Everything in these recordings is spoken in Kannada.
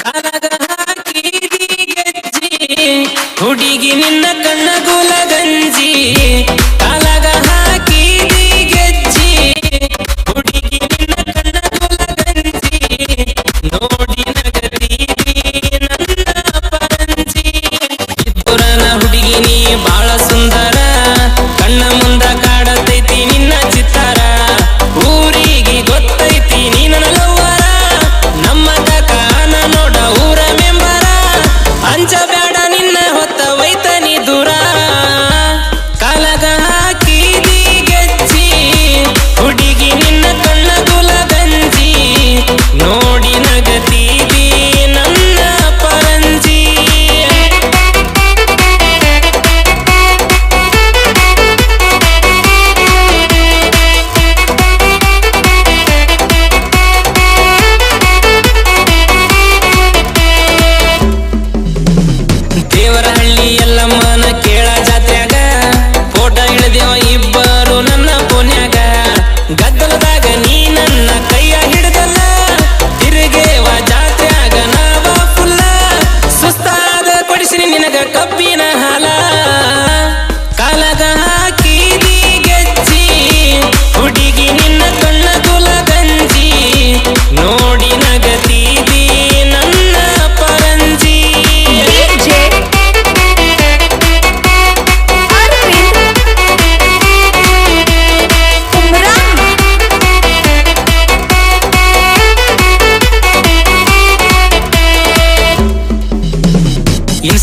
ಕಾಲಾಗ ಹಾಕಿ ಹುಡುಗಿ ನಿನ್ನ ಕಣ್ಣ ಗುಲಗಂಜಿ ಕಾಲಾಗ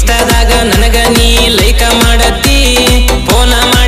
ಇನ್ಸ್ಟಾದಾಗ ನನಗ ನೀ ಲೈಕ ಮಾಡತ್ತಿ ಫೋನ ಮಾಡ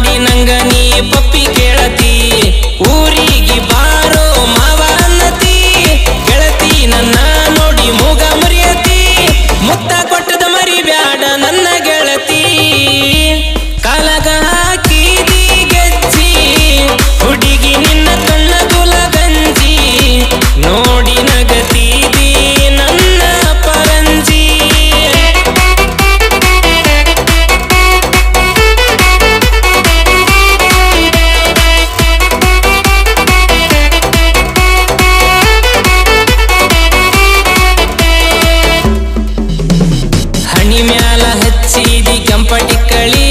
சீதி கம்படிக்களி